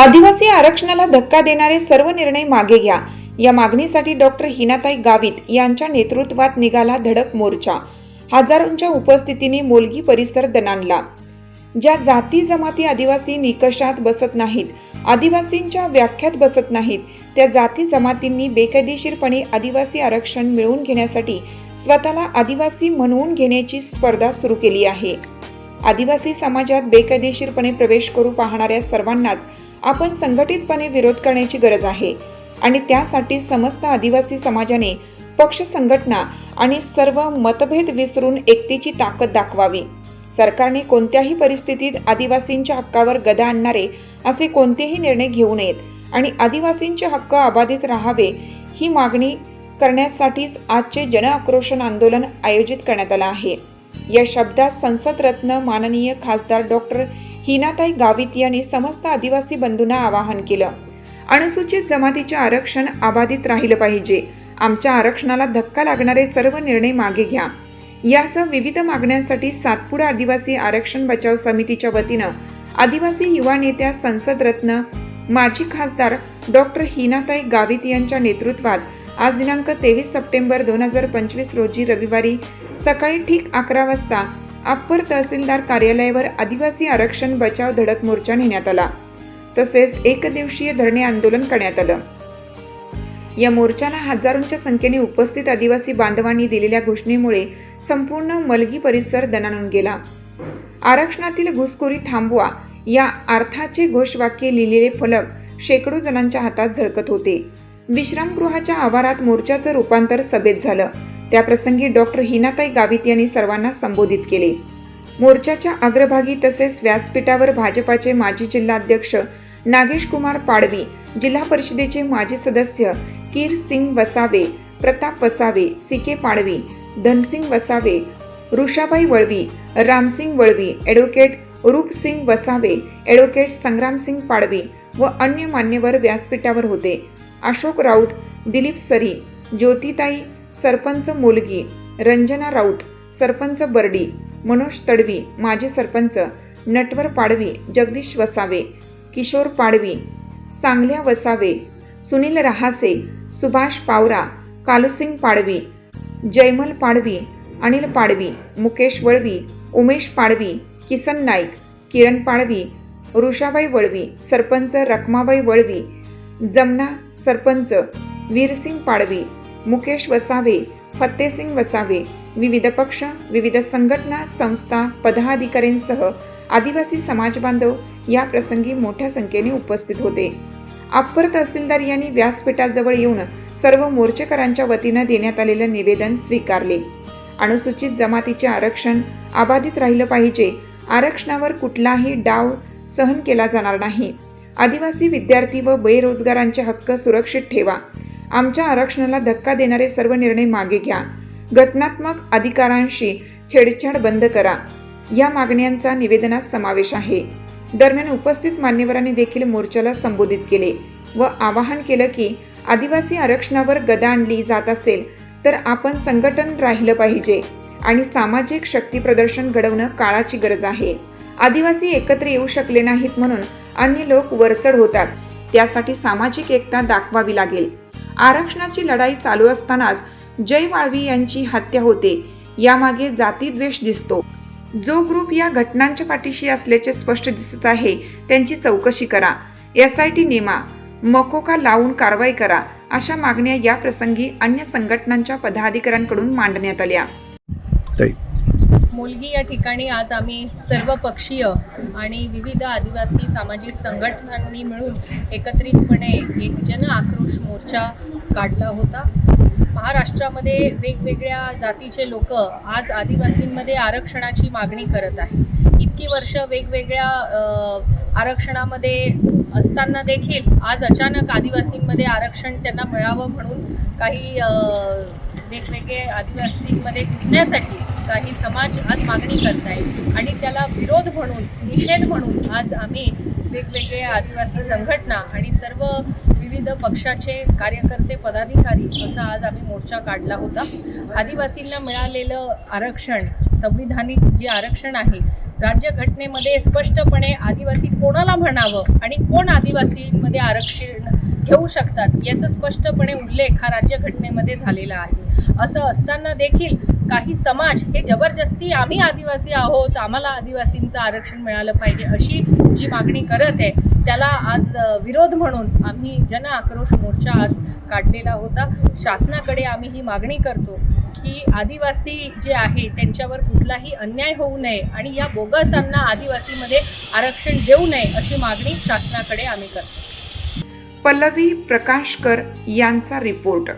आदिवासी आरक्षणाला धक्का देणारे सर्व निर्णय मागे घ्या. या मागणीसाठी डॉक्टर हिनाताई गावित यांच्या नेतृत्वात निघाला धडक मोर्चा. हजारोंच्या उपस्थितीने मोलगी परिसर दणाणला. ज्या जाती जमाती आदिवासी निकषात बसत नाहीत आदिवासींच्या व्याख्यात बसत नाहीत त्या जाती जमातींनी बेकायदेशीरपणे आदिवासी आरक्षण मिळवून घेण्यासाठी स्वतःला आदिवासी म्हणवून घेण्याची स्पर्धा सुरू केली आहे. आदिवासी समाजात बेकायदेशीरपणे प्रवेश करू पाहणाऱ्या सर्वांनाच आपण संघटितपणे विरोध करण्याची गरज आहे. आणि त्यासाठी समस्त आदिवासी समाजाने पक्ष संघटना आणि सर्व मतभेद विसरून एकतेची ताकद दाखवावी. सरकारने कोणत्याही परिस्थितीत आदिवासींच्या हक्कावर गदा आणणारे असे कोणतेही निर्णय घेऊ नयेत आणि आदिवासींचे हक्क अबाधित राहावे ही मागणी करण्यासाठीच आजचे जनआक्रोशन आंदोलन आयोजित करण्यात आलं आहे. या शब्दात संसद रत्न माननीय खासदार डॉक्टर हिनाताई गावित यांनी समस्त आदिवासी बंधूंना आवाहन केलं. अनुसूचित जमातीचे आरक्षण अबाधित राहिलं पाहिजे. आमच्या आरक्षणाला धक्का लागणारे सर्व निर्णय मागे घ्या. यासह विविध मागण्यांसाठी सातपुडा आदिवासी आरक्षण बचाव समितीच्या वतीनं आदिवासी युवा नेत्या संसद रत्न माजी खासदार डॉक्टर हिनाताई गावित यांच्या नेतृत्वात आज दिनांक तेवीस सप्टेंबर दोन हजार पंचवीस रोजी रविवारी सकाळी ठीक अकरा वाजता अप्पर तहसीलदार कार्यालयावर आदिवासी आरक्षण बचाव धडक मोर्चा नेण्यात आला. तसेच एकदिवसीय धरणे आंदोलन करण्यात आलं. या मोर्चाला हजारोंच्या संख्येने उपस्थित आदिवासी बांधवांनी दिलेल्या घोषणेमुळे संपूर्ण मलगी परिसर दणाणून गेला. आरक्षणातील घुसखोरी थांबवा या अर्थाचे घोषवाक्य लिहिलेले फलक शेकडो जणांच्या हातात झळकत होते. विश्रामगृहाच्या आवारात मोर्चाचं रूपांतर सभेत झालं. त्याप्रसंगी डॉक्टर हिनाताई गावित यांनी सर्वांना संबोधित केले. मोर्चाच्या अग्रभागी तसेच व्यासपीठावर भाजपाचे माजी जिल्हाध्यक्ष नागेश कुमार पाडवी जिल्हा परिषदेचे माजी सदस्य Kir Singh Vasave Pratap Vasave C K Padvi Dhansing Vasave Rushabai Valvi Ramsing Valvi advocate Roopsing Vasave advocate Sangramsing Padvi व अन्य मान्यवर व्यासपीठावर होते. अशोक राऊत दिलीप सरी ज्योतिताई सरपंच मोलगी रंजना राऊत सरपंच बर्डी मनोज तडवी माजी सरपंच नटवर पाडवी जगदीश वसावे किशोर पाडवी सांगल्या वसावे सुनील रहासे सुभाष पावरा कालुसिंग पाडवी जयमल पाडवी अनिल पाडवी मुकेश वळवी उमेश पाडवी किसन नाईक किरण पाडवी ऋषाबाई वळवी सरपंच रखमाबाई वळवी जमना सरपंच वीरसिंग पाडवी मुकेश वसावे फत्तेसिंग वसावे विविध पक्ष विविध संघटना संस्था पदाधिकाऱ्यांसह आदिवासी समाज बांधव या प्रसंगी मोठ्या संख्येने उपस्थित होते. अप्पर तहसीलदार यांनी व्यासपीठाजवळ येऊन सर्व मोर्चेकरांच्या वतीनं देण्यात आलेलं निवेदन स्वीकारले. अनुसूचित जमातीचे आरक्षण अबाधित राहिलं पाहिजे. आरक्षणावर कुठलाही डाव सहन केला जाणार नाही. आदिवासी विद्यार्थी व बेरोजगारांचे हक्क सुरक्षित ठेवा. आमच्या आरक्षणाला धक्का देणारे सर्व निर्णय मागे घ्या. घटनात्मक अधिकारांशी छेडछाड बंद करा. या मागण्यांचा निवेदनात समावेश आहे. दरम्यान उपस्थित मान्यवरांनी देखील मोर्चाला संबोधित केले व आवाहन केलं की आदिवासी आरक्षणावर गदा आणली जात असेल तर आपण संघटन राहिलं पाहिजे आणि सामाजिक शक्ती प्रदर्शन घडवणं काळाची गरज आहे. आदिवासी एकत्र येऊ शकले नाहीत म्हणून अन्य लोक वरचढ होतात. त्यासाठी सामाजिक एकता दाखवावी लागेल. आरक्षणाची लढाई चालू असतानाच जय वाळवी यांची हत्या होते. यामागे जातीद्वेष दिसतो. जो ग्रुप या घटनांच्या पाठीशी असल्याचे स्पष्ट दिसत आहे त्यांची चौकशी करा. एस आय टी नेमा मकोका लावून कारवाई करा अशा मागण्या या प्रसंगी अन्य संघटनांच्या पदाधिकाऱ्यांकडून मांडण्यात आल्या. मुलगी या ठिकाणी आज आम्ही सर्व पक्षीय आणि विविध आदिवासी सामाजिक संघटनांनी मिळून एकत्रितपणे एक जन आक्रोश मोर्चा काढला होता. महाराष्ट्रामध्ये वेगवेगळ्या जातीचे लोक आज आदिवासींमध्ये आरक्षणाची मागणी करत आहे इतकी वर्ष वेगवेगळ्या आरक्षणामध्ये असताना देखील आज अचानक आदिवासींमध्ये आरक्षण त्यांना मिळावं म्हणून काही वेगवेगळे आदिवासींमध्ये घुसण्यासाठी काही समाज आज मागणी करत आहे आणि त्याला विरोध म्हणून निषेध म्हणून आज आम्ही वेगवेगळे आदिवासी संघटना आणि सर्व विविध पक्षाचे कार्यकर्ते पदाधिकारी असा आज आम्ही मोर्चा काढला होता. आदिवासींना मिळालेलं आरक्षण संविधानिक जे आरक्षण आहे राज्यघटनेमध्ये स्पष्टपणे आदिवासी कोणाला म्हणावं आणि कोण आदिवासीमध्ये आरक्षण घेऊ शकतात याचा स्पष्टपणे उल्लेख हा राज्यघटनेमध्ये झालेला आहे. असं असताना देखील काही समाज हे जबरदस्ती आम्ही आदिवासी आहोत आम्हाला आदिवासींचं आरक्षण मिळालं पाहिजे अशी जी मागणी करत आहे त्याला आज विरोध म्हणून आम्ही जन आक्रोश मोर्चा आज काढलेला होता. शासनाकडे आम्ही ही मागणी करतो की आदिवासी जे आहे त्यांच्यावर कुठलाही अन्याय होऊ नये आणि या बोगसांना आदिवासीमध्ये आरक्षण देऊ नये अशी मागणी शासनाकडे आम्ही करतो. पल्लवी प्रकाशकर यांचा रिपोर्ट.